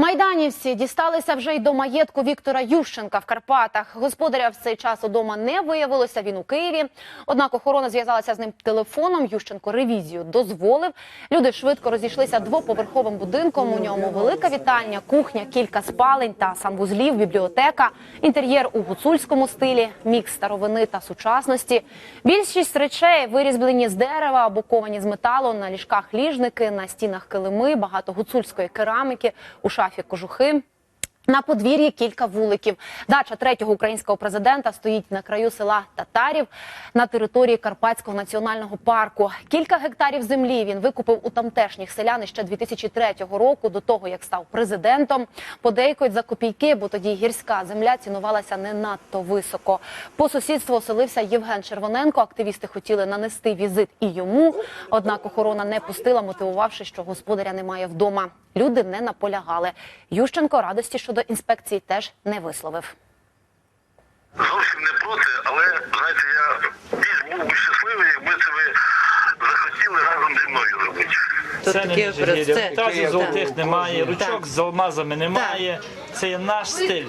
Майданівці дісталися вже й до маєтку Віктора Ющенка в Карпатах. Господаря в цей час удома не виявилося. Він у Києві. Однак охорона зв'язалася з ним телефоном. Ющенко ревізію дозволив. Люди швидко розійшлися двоповерховим будинком. У ньому велика вітальня, кухня, кілька спалень та санвузлів, бібліотека, інтер'єр у гуцульському стилі, мікс старовини та сучасності. Більшість речей вирізблені з дерева або ковані з металу. На ліжках ліжники, на стінах килими, багато гуцульської кераміки, у кожухи. На подвір'ї кілька вуликів. Дача третього українського президента стоїть на краю села Татарів на території Карпатського національного парку. Кілька гектарів землі він викупив у тамтешніх селян ще 2003 року, до того як став президентом. Подейкують за копійки, бо тоді гірська земля цінувалася не надто високо. По сусідству оселився Євген Червоненко. Активісти хотіли нанести візит і йому. Однак охорона не пустила, мотивувавши, що господаря немає вдома. Люди не наполягали. Ющенко радості щодо інспекції теж не висловив. Зовсім не проти, але знаєте, я більш був би щасливий, якби це ви захотіли разом зі мною зробити. Це, Це таке не образ- це- Тазів золотих так. немає, ручок Так. з алмазами немає. Це є наш стиль.